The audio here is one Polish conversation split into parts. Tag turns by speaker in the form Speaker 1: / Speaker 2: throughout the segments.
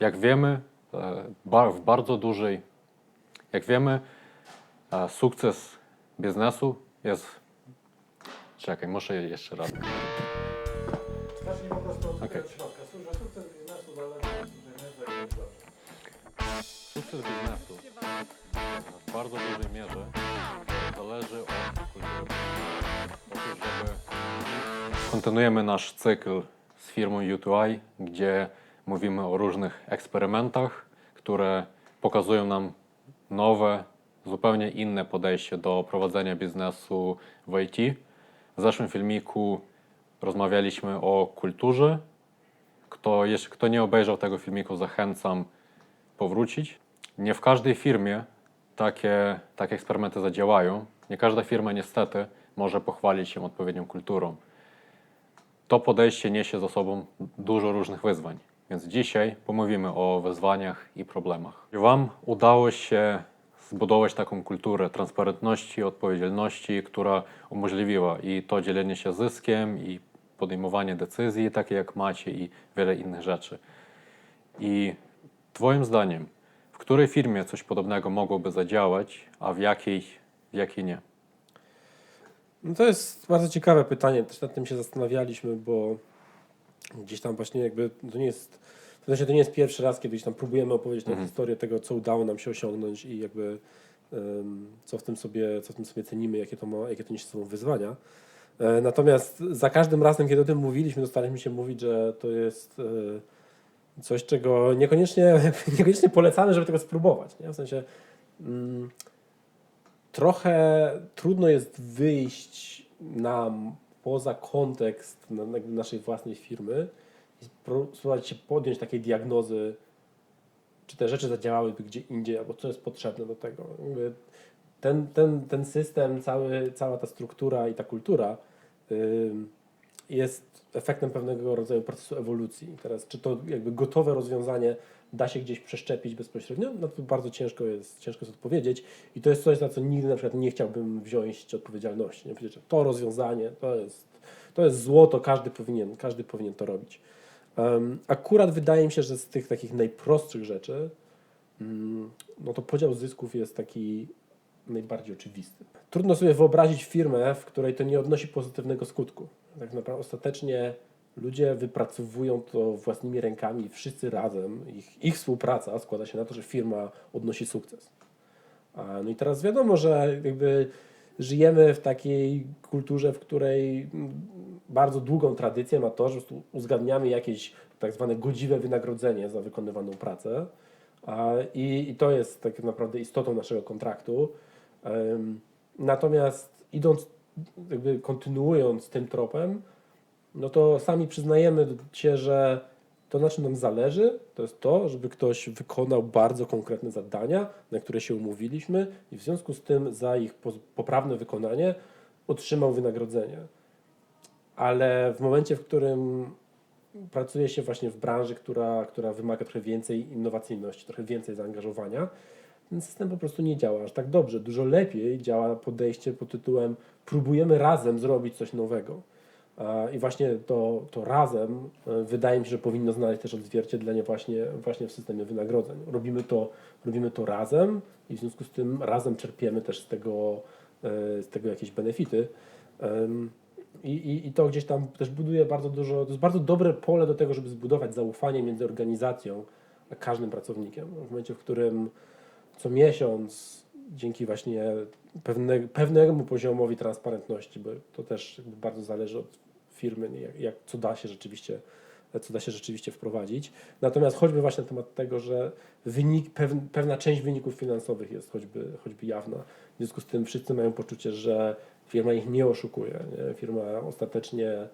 Speaker 1: Jak wiemy, e, w bardzo dużej, jak wiemy, e, sukces biznesu jest. Czekaj, muszę jeszcze raz.
Speaker 2: Zacznij po prostu od okay. środka. Sukces biznesu zależy od.
Speaker 1: Sukces biznesu w bardzo dużej mierze zależy od kultury. Kontynuujemy nasz cykl z firmą U2I, gdzie mówimy o różnych eksperymentach, które pokazują nam nowe, zupełnie inne podejście do prowadzenia biznesu w IT. W zeszłym filmiku rozmawialiśmy o kulturze. Kto, jeśli kto nie obejrzał tego filmiku, zachęcam powrócić. Nie w każdej firmie takie, takie eksperymenty zadziałają. Nie każda firma niestety może pochwalić się odpowiednią kulturą. To podejście niesie za sobą dużo różnych wyzwań. Więc dzisiaj pomówimy o wyzwaniach i problemach. Wam udało się zbudować taką kulturę transparentności, odpowiedzialności, która umożliwiła i to dzielenie się zyskiem, i podejmowanie decyzji, takie jak macie, i wiele innych rzeczy. I Twoim zdaniem, w której firmie coś podobnego mogłoby zadziałać, a w jakiej, w jakiej nie?
Speaker 3: No to jest bardzo ciekawe pytanie, też nad tym się zastanawialiśmy, bo gdzieś tam właśnie jakby to nie jest, w sensie to nie jest pierwszy raz, kiedy gdzieś tam próbujemy opowiedzieć tę historię tego, co udało nam się osiągnąć i jakby em, co w tym sobie, co w tym sobie cenimy, jakie to, ma, jakie to niesie sobą wyzwania. E, Natomiast za każdym razem, kiedy o tym mówiliśmy, to staraliśmy się mówić, że to jest e, coś, czego niekoniecznie, niekoniecznie polecamy, żeby tego spróbować. Nie? W sensie mm, trochę trudno jest wyjść nam poza kontekst naszej własnej firmy i spró- spróbować się podjąć takiej diagnozy, czy te rzeczy zadziałałyby gdzie indziej, albo co jest potrzebne do tego. Ten, ten, ten system, cały, cała ta struktura i ta kultura ym, jest efektem pewnego rodzaju procesu ewolucji. Teraz, czy to jakby gotowe rozwiązanie da się gdzieś przeszczepić bezpośrednio? No to bardzo ciężko jest, ciężko jest odpowiedzieć i to jest coś, na co nigdy na przykład nie chciałbym wziąć odpowiedzialności. Nie powiedzieć, że to rozwiązanie to jest, to jest złoto, każdy powinien, każdy powinien to robić. Um, akurat wydaje mi się, że z tych takich najprostszych rzeczy, mm, no to podział zysków jest taki najbardziej oczywisty. Trudno sobie wyobrazić firmę, w której to nie odnosi pozytywnego skutku. Tak naprawdę ostatecznie ludzie wypracowują to własnymi rękami, wszyscy razem. Ich, ich współpraca składa się na to, że firma odnosi sukces. No i teraz wiadomo, że jakby żyjemy w takiej kulturze, w której mm, bardzo długą tradycję ma to, że uzgadniamy jakieś tak zwane godziwe wynagrodzenie za wykonywaną pracę. I, I to jest tak naprawdę istotą naszego kontraktu. Natomiast idąc, jakby kontynuując tym tropem, no to sami przyznajemy się, że to na czym nam zależy, to jest to, żeby ktoś wykonał bardzo konkretne zadania, na które się umówiliśmy i w związku z tym za ich po- poprawne wykonanie otrzymał wynagrodzenie. Ale w momencie, w którym pracuje się właśnie w branży, która, która wymaga trochę więcej innowacyjności, trochę więcej zaangażowania, ten system po prostu nie działa aż tak dobrze. Dużo lepiej działa podejście pod tytułem próbujemy razem zrobić coś nowego. I właśnie to, to razem e, wydaje mi się, że powinno znaleźć też odzwierciedlenie właśnie, właśnie w systemie wynagrodzeń. Robimy to, robimy to razem i w związku z tym razem czerpiemy też z tego, e, z tego jakieś benefity. I, i, I to gdzieś tam też buduje bardzo dużo, to jest bardzo dobre pole do tego, żeby zbudować zaufanie między organizacją a każdym pracownikiem. W momencie, w którym co miesiąc dzięki właśnie pewne, pewnemu poziomowi transparentności, bo to też bardzo zależy od firmy, jak, jak, co da się rzeczywiście co da się rzeczywiście wprowadzić. Natomiast choćby właśnie na temat tego, że wynik, pew, pewna część wyników finansowych jest choćby, choćby jawna. W związku z tym wszyscy mają poczucie, że firma ich nie oszukuje. Nie? Firma ostatecznie e,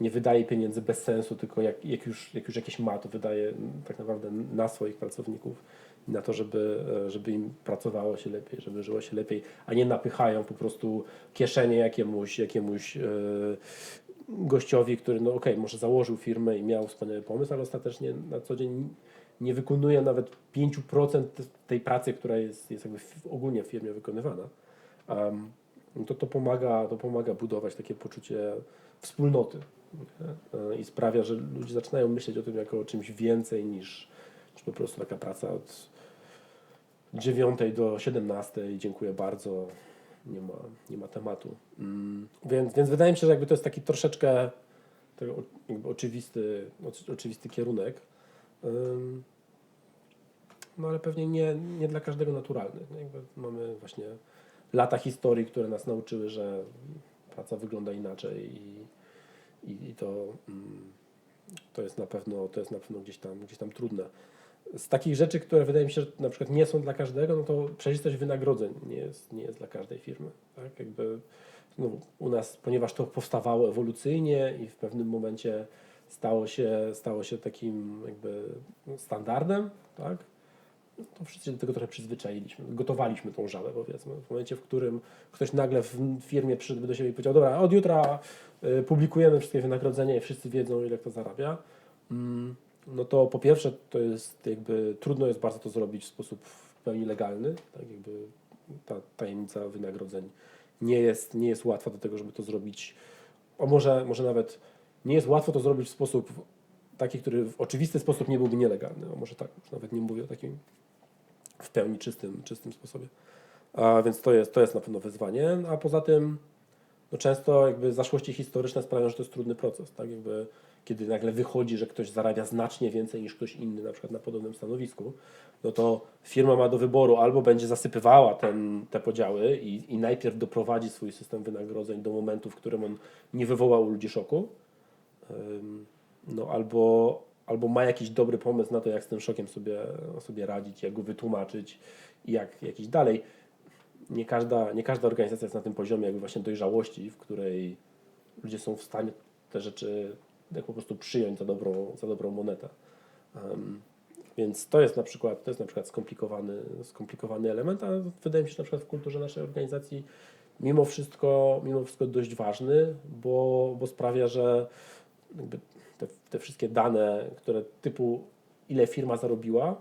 Speaker 3: nie wydaje pieniędzy bez sensu, tylko jak, jak, już, jak już jakieś ma, to wydaje tak naprawdę na swoich pracowników, na to, żeby, e, żeby im pracowało się lepiej, żeby żyło się lepiej, a nie napychają po prostu kieszenie jakiemuś, jakiemuś e, gościowi, który no okej, może założył firmę i miał wspaniały pomysł, ale ostatecznie na co dzień nie wykonuje nawet 5% tej pracy, która jest, jest jakby ogólnie w firmie wykonywana. Um, to, to, pomaga, to pomaga budować takie poczucie wspólnoty? E, i sprawia, że ludzie zaczynają myśleć o tym jako o czymś więcej niż, po prostu taka praca od 9 do 17 i dziękuję bardzo, nie ma, nie ma tematu. Mm, więc, więc wydaje mi się, że jakby to jest taki troszeczkę oczywisty, oczy- oczywisty kierunek. Ym, No ale pewnie nie, nie dla każdego naturalny. No Jakby mamy właśnie lata historii, które nas nauczyły, że praca wygląda inaczej i, i, i to, mm, to jest na pewno to jest na pewno gdzieś tam, gdzieś tam trudne. Z takich rzeczy, które wydaje mi się, że na przykład nie są dla każdego, no to przejrzystość wynagrodzeń nie jest, nie jest dla każdej firmy. Tak? Jakby, no, u nas, ponieważ to powstawało ewolucyjnie i w pewnym momencie stało się, stało się takim jakby standardem, tak? No to wszyscy się do tego trochę przyzwyczailiśmy. Gotowaliśmy tą żabę, powiedzmy. W momencie, w którym ktoś nagle w firmie przyszedłby do siebie i powiedział, dobra, od jutra y, publikujemy wszystkie wynagrodzenia i wszyscy wiedzą, ile kto zarabia, mm, no to po pierwsze to jest jakby, trudno jest bardzo to zrobić w sposób w pełni legalny, tak? Jakby ta tajemnica wynagrodzeń nie jest, nie jest łatwa do tego, żeby to zrobić, a może, może nawet nie jest łatwo to zrobić w sposób taki, który w oczywisty sposób nie byłby nielegalny, a może tak, już nawet nie mówię o takim w pełni czystym, czystym sposobie. A więc to jest, to jest na pewno wyzwanie, a poza tym no często jakby zaszłości historyczne sprawiają, że to jest trudny proces, tak jakby kiedy nagle wychodzi, że ktoś zarabia znacznie więcej niż ktoś inny, na przykład na podobnym stanowisku, no to firma ma do wyboru albo będzie zasypywała ten, te podziały i, i najpierw doprowadzi swój system wynagrodzeń do momentu, w którym on nie wywoła u ludzi szoku, no albo, albo ma jakiś dobry pomysł na to, jak z tym szokiem sobie, sobie radzić, jak go wytłumaczyć i jak, jak iść dalej. Nie każda, nie każda organizacja jest na tym poziomie jakby właśnie dojrzałości, w której ludzie są w stanie te rzeczy jak po prostu przyjąć za dobrą, za dobrą monetę. Ym, więc to jest na przykład, to jest na przykład skomplikowany, skomplikowany element, a wydaje mi się, że na przykład w kulturze naszej organizacji mimo wszystko, mimo wszystko dość ważny, bo, bo sprawia, że te, te wszystkie dane, które typu ile firma zarobiła,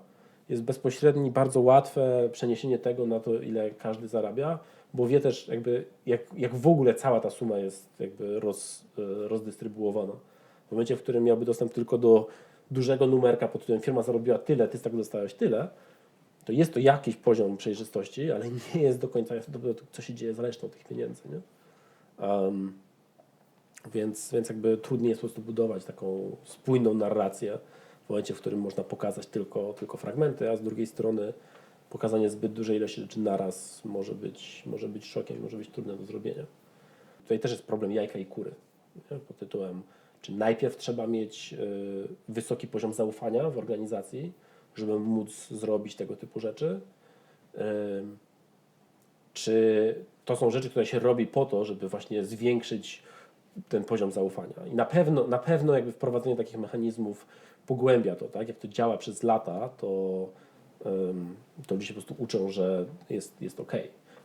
Speaker 3: jest bezpośredni, bardzo łatwe przeniesienie tego na to, ile każdy zarabia, bo wie też jakby jak, jak w ogóle cała ta suma jest jakby roz, e, rozdystrybuowana. W momencie, w którym miałby dostęp tylko do dużego numerka, pod którym firma zarobiła tyle, ty z tego dostałeś tyle, to jest to jakiś poziom przejrzystości, ale nie jest do końca jasne, co się dzieje z resztą tych pieniędzy. Nie? Um, więc, więc jakby trudniej jest po prostu budować taką spójną narrację w momencie, w którym można pokazać tylko, tylko fragmenty, a z drugiej strony pokazanie zbyt dużej ilości rzeczy naraz może być, może być szokiem, może być trudne do zrobienia. Tutaj też jest problem jajka i kury. Nie? Pod tytułem, czy najpierw trzeba mieć y, wysoki poziom zaufania w organizacji, żeby móc zrobić tego typu rzeczy, Ym, czy to są rzeczy, które się robi po to, żeby właśnie zwiększyć ten poziom zaufania. I na pewno, na pewno jakby wprowadzenie takich mechanizmów pogłębia to, tak? Jak to działa przez lata, to, ym, to ludzie się po prostu uczą, że jest, jest ok.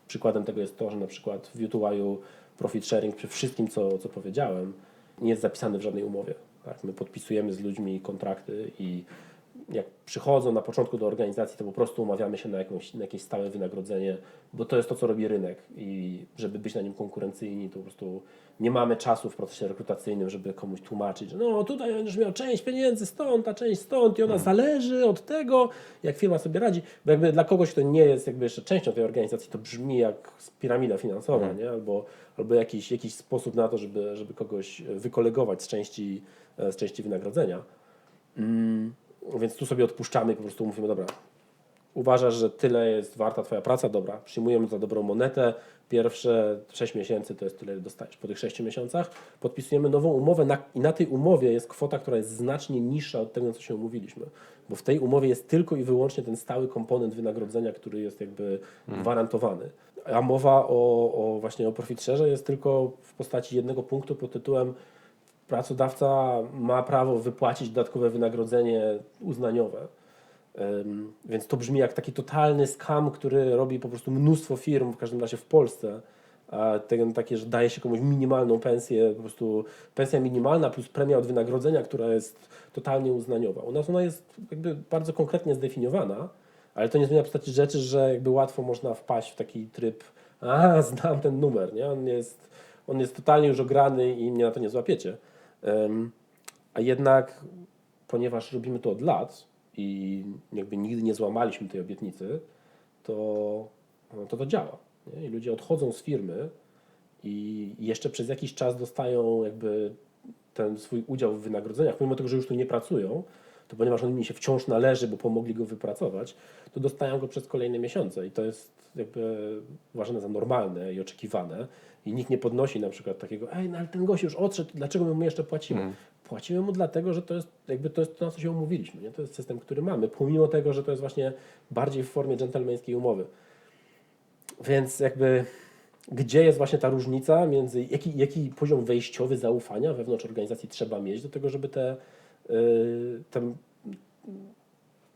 Speaker 3: Przykładem tego jest to, że na przykład w U2U profit sharing przy wszystkim, co, co powiedziałem, nie jest zapisany w żadnej umowie. Tak? My podpisujemy z ludźmi kontrakty i jak przychodzą na początku do organizacji, to po prostu umawiamy się na, jakąś, na jakieś stałe wynagrodzenie, bo to jest to, co robi rynek i żeby być na nim konkurencyjni, to po prostu nie mamy czasu w procesie rekrutacyjnym, żeby komuś tłumaczyć, że no tutaj będziesz miał część pieniędzy stąd, a część stąd i ona zależy od tego, jak firma sobie radzi, bo jakby dla kogoś, kto nie jest jakby jeszcze częścią tej organizacji, to brzmi jak piramida finansowa, nie? Albo, albo jakiś, jakiś sposób na to, żeby, żeby kogoś wykolegować z części, z części wynagrodzenia. Mm, więc tu sobie odpuszczamy i po prostu mówimy, dobra, uważasz, że tyle jest warta Twoja praca, dobra, przyjmujemy za dobrą monetę, pierwsze 6 miesięcy to jest tyle, ile dostajesz. Po tych 6 miesiącach podpisujemy nową umowę na, i na tej umowie jest kwota, która jest znacznie niższa od tego, co się umówiliśmy. Bo w tej umowie jest tylko i wyłącznie ten stały komponent wynagrodzenia, który jest jakby gwarantowany. A mowa o, o właśnie o profit share jest tylko w postaci jednego punktu pod tytułem pracodawca ma prawo wypłacić dodatkowe wynagrodzenie uznaniowe. Więc to brzmi jak taki totalny skam, który robi po prostu mnóstwo firm, w każdym razie w Polsce. Tego takie, że daje się komuś minimalną pensję, po prostu pensja minimalna plus premia od wynagrodzenia, która jest totalnie uznaniowa. U nas ona jest jakby bardzo konkretnie zdefiniowana, ale to nie zmienia postaci rzeczy, że jakby łatwo można wpaść w taki tryb, a znam ten numer, nie? On jest, on jest totalnie już ograny i mnie na to nie złapiecie. A jednak, ponieważ robimy to od lat i jakby nigdy nie złamaliśmy tej obietnicy, to no, to, to działa. Nie? I ludzie odchodzą z firmy i jeszcze przez jakiś czas dostają jakby ten swój udział w wynagrodzeniach, pomimo tego, że już tu nie pracują, to ponieważ on mi się wciąż należy, bo pomogli go wypracować, to dostają go przez kolejne miesiące i to jest jakby uważane za normalne i oczekiwane i nikt nie podnosi na przykład takiego, ej, no ale ten gość już odszedł, dlaczego my mu jeszcze płacimy? Płacimy mu dlatego, że to jest jakby to jest to, na co się umówiliśmy, nie? to jest system, który mamy, pomimo tego, że to jest właśnie bardziej w formie dżentelmeńskiej umowy. Więc jakby gdzie jest właśnie ta różnica między, jaki, jaki poziom wejściowy zaufania wewnątrz organizacji trzeba mieć do tego, żeby te, yy, te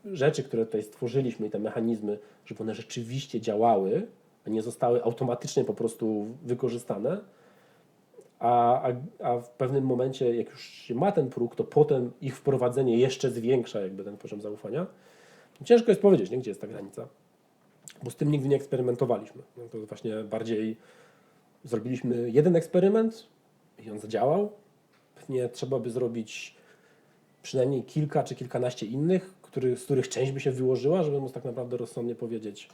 Speaker 3: rzeczy, które tutaj stworzyliśmy i te mechanizmy, żeby one rzeczywiście działały, a nie zostały automatycznie po prostu wykorzystane, a, a, a w pewnym momencie, jak już się ma ten próg, to potem ich wprowadzenie jeszcze zwiększa jakby ten poziom zaufania. Ciężko jest powiedzieć, nie, gdzie jest ta granica bo z tym nigdy nie eksperymentowaliśmy. No to właśnie bardziej zrobiliśmy jeden eksperyment i on zadziałał. Pewnie trzeba by zrobić przynajmniej kilka czy kilkanaście innych, który, z których część by się wyłożyła, żeby móc tak naprawdę rozsądnie powiedzieć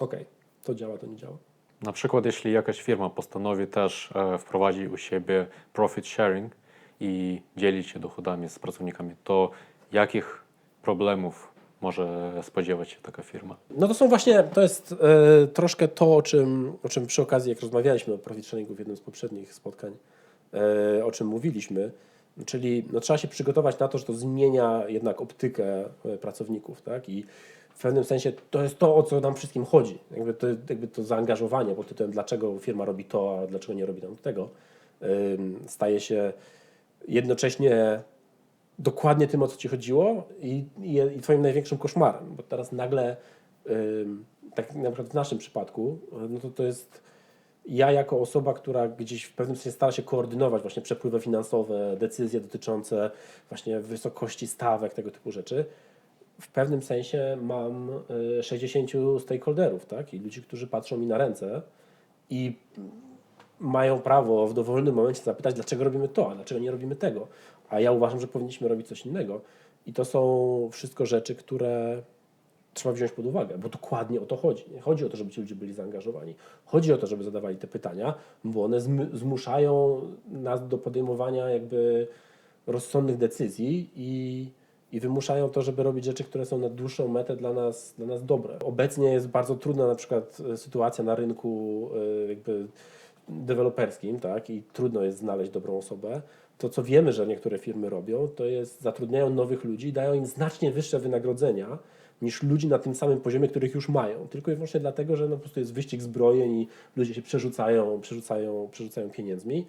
Speaker 3: ok, to działa, to nie działa.
Speaker 1: Na przykład, jeśli jakaś firma postanowi też e, wprowadzić u siebie profit sharing i dzielić się dochodami z pracownikami, to jakich problemów może spodziewać się taka firma?
Speaker 3: No to są właśnie, to jest e, troszkę to, o czym, o czym przy okazji, jak rozmawialiśmy o profit sharingu w jednym z poprzednich spotkań, e, o czym mówiliśmy, czyli no, trzeba się przygotować na to, że to zmienia jednak optykę e, pracowników, tak? I w pewnym sensie to jest to, o co nam wszystkim chodzi. Jakby to, jakby to zaangażowanie pod tytułem, dlaczego firma robi to, a dlaczego nie robi tam tego, staje się jednocześnie dokładnie tym, o co ci chodziło i, i, i twoim największym koszmarem, bo teraz nagle, tak na przykład w naszym przypadku, no to to jest ja jako osoba, która gdzieś w pewnym sensie stara się koordynować właśnie przepływy finansowe, decyzje dotyczące właśnie wysokości stawek, tego typu rzeczy, w pewnym sensie mam y, 60 stakeholderów, tak? I ludzi, którzy patrzą mi na ręce i mają prawo w dowolnym momencie zapytać, dlaczego robimy to, a dlaczego nie robimy tego. A ja uważam, że powinniśmy robić coś innego. I to są wszystko rzeczy, które trzeba wziąć pod uwagę, bo dokładnie o to chodzi. Nie chodzi o to, żeby ci ludzie byli zaangażowani. Chodzi o to, żeby zadawali te pytania, bo one zm- zmuszają nas do podejmowania jakby rozsądnych decyzji i, i wymuszają to, żeby robić rzeczy, które są na dłuższą metę dla nas, dla nas dobre. Obecnie jest bardzo trudna na przykład e, sytuacja na rynku e, jakby deweloperskim, tak, i trudno jest znaleźć dobrą osobę. To, co wiemy, że niektóre firmy robią, to jest zatrudniają nowych ludzi, dają im znacznie wyższe wynagrodzenia niż ludzi na tym samym poziomie, których już mają. Tylko i wyłącznie dlatego, że no po prostu jest wyścig zbrojeń i ludzie się przerzucają, przerzucają, przerzucają pieniędzmi.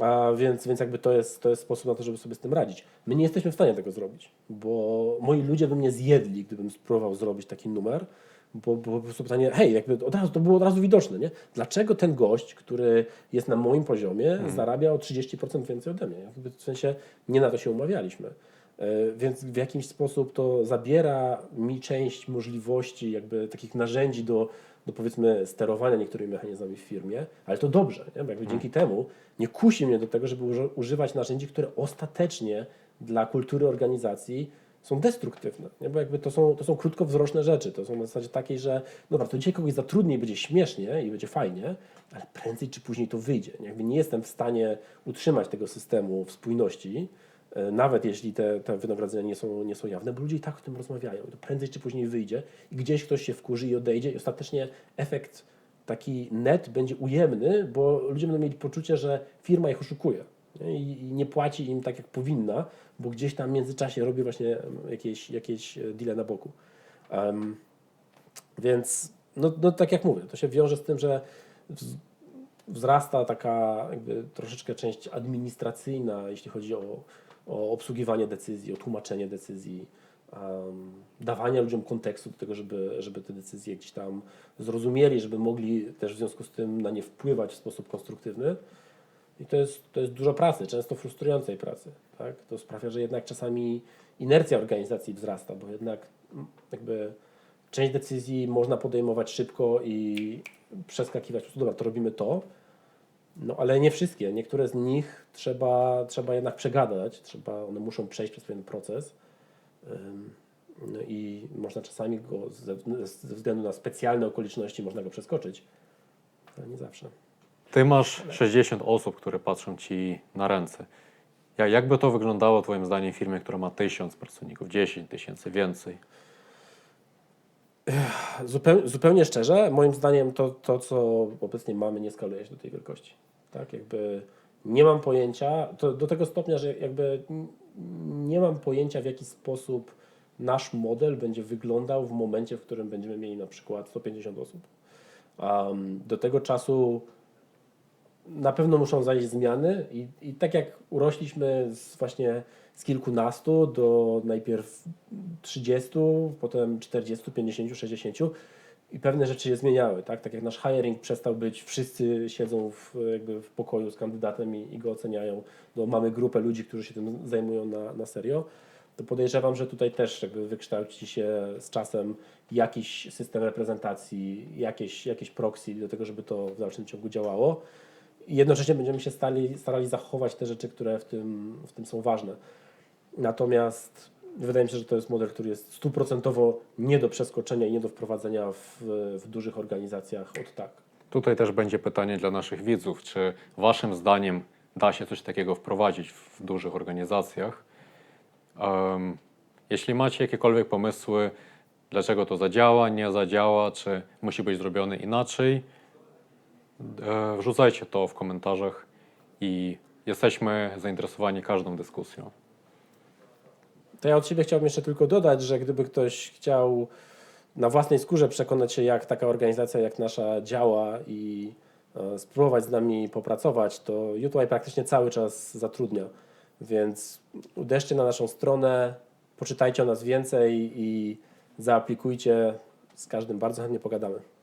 Speaker 3: A więc, więc jakby to jest, to jest sposób na to, żeby sobie z tym radzić. My nie jesteśmy w stanie tego zrobić, bo moi ludzie by mnie zjedli, gdybym spróbował zrobić taki numer, bo, bo po prostu pytanie, hej, jakby od razu, to było od razu widoczne, nie? Dlaczego ten gość, który jest na moim poziomie, zarabia o 30% więcej ode mnie? Jakby w sensie nie na to się umawialiśmy. E, Więc w jakiś sposób to zabiera mi część możliwości, jakby takich narzędzi do, do powiedzmy sterowania niektórymi mechanizmami w firmie, ale to dobrze, nie? bo jakby dzięki temu nie kusi mnie do tego, żeby uży- używać narzędzi, które ostatecznie dla kultury organizacji są destruktywne, nie? bo jakby to są, to są krótkowzroczne rzeczy, to są na zasadzie takiej, że dobra, to dzisiaj kogoś zatrudni i będzie śmiesznie i będzie fajnie, ale prędzej czy później to wyjdzie. nie? Jakby nie jestem w stanie utrzymać tego systemu w spójności, nawet jeśli te, te wynagrodzenia nie są, nie są jawne, bo ludzie i tak o tym rozmawiają. I to prędzej czy później wyjdzie i gdzieś ktoś się wkurzy i odejdzie i ostatecznie efekt taki net będzie ujemny, bo ludzie będą mieli poczucie, że firma ich oszukuje nie? I, nie płaci im tak jak powinna, bo gdzieś tam w międzyczasie robi właśnie jakieś, jakieś e, deale na boku. Em, więc no, no tak jak mówię, to się wiąże z tym, że wz- wzrasta taka jakby troszeczkę część administracyjna, jeśli chodzi o, o obsługiwanie decyzji, o tłumaczenie decyzji, um, dawanie ludziom kontekstu do tego, żeby, żeby te decyzje gdzieś tam zrozumieli, żeby mogli też w związku z tym na nie wpływać w sposób konstruktywny. I to jest, to jest dużo pracy, często frustrującej pracy. Tak? To sprawia, że jednak czasami inercja organizacji wzrasta, bo jednak jakby część decyzji można podejmować szybko i przeskakiwać, dobra, to robimy to, No ale nie wszystkie. Niektóre z nich trzeba, trzeba jednak przegadać, trzeba, one muszą przejść przez pewien proces. No i można czasami go ze, ze względu na specjalne okoliczności można go przeskoczyć, ale nie zawsze.
Speaker 1: Ty masz 60 osób, które patrzą ci na ręce. Ja, jakby to wyglądało Twoim zdaniem w firmie, która ma 1000 pracowników, 10 tysięcy, więcej?
Speaker 3: Zupeł, zupełnie szczerze, moim zdaniem to, to, co obecnie mamy, nie skaluje się do tej wielkości. Tak, jakby nie mam pojęcia, to do tego stopnia, że jakby nie mam pojęcia, w jaki sposób nasz model będzie wyglądał w momencie, w którym będziemy mieli na przykład 150 osób. Um, do tego czasu na pewno muszą zajść zmiany i, i tak jak urośliśmy z właśnie z kilkunastu do najpierw 30, potem 40, 50, 60 i pewne rzeczy się zmieniały, tak? Tak jak nasz hiring przestał być, wszyscy siedzą w, jakby w pokoju z kandydatem i, i go oceniają, no mamy grupę ludzi, którzy się tym zajmują na, na serio, to podejrzewam, że tutaj też jakby wykształci się z czasem jakiś system reprezentacji, jakieś, jakieś proxy do tego, żeby to w dalszym ciągu działało. Jednocześnie będziemy się stali, starali zachować te rzeczy, które w tym, w tym są ważne. Natomiast wydaje mi się, że to jest model, który jest stuprocentowo nie do przeskoczenia i nie do wprowadzenia w, w dużych organizacjach od tak.
Speaker 1: Tutaj też będzie pytanie dla naszych widzów, czy Waszym zdaniem da się coś takiego wprowadzić w dużych organizacjach? Em, jeśli macie jakiekolwiek pomysły, dlaczego to zadziała, nie zadziała, czy musi być zrobione inaczej, wrzucajcie to w komentarzach i jesteśmy zainteresowani każdą dyskusją.
Speaker 3: To ja od siebie chciałbym jeszcze tylko dodać, że gdyby ktoś chciał na własnej skórze przekonać się, jak taka organizacja jak nasza działa i e, spróbować z nami popracować, to UTY praktycznie cały czas zatrudnia. Więc uderzcie na naszą stronę, poczytajcie o nas więcej i zaaplikujcie. Z każdym bardzo chętnie pogadamy.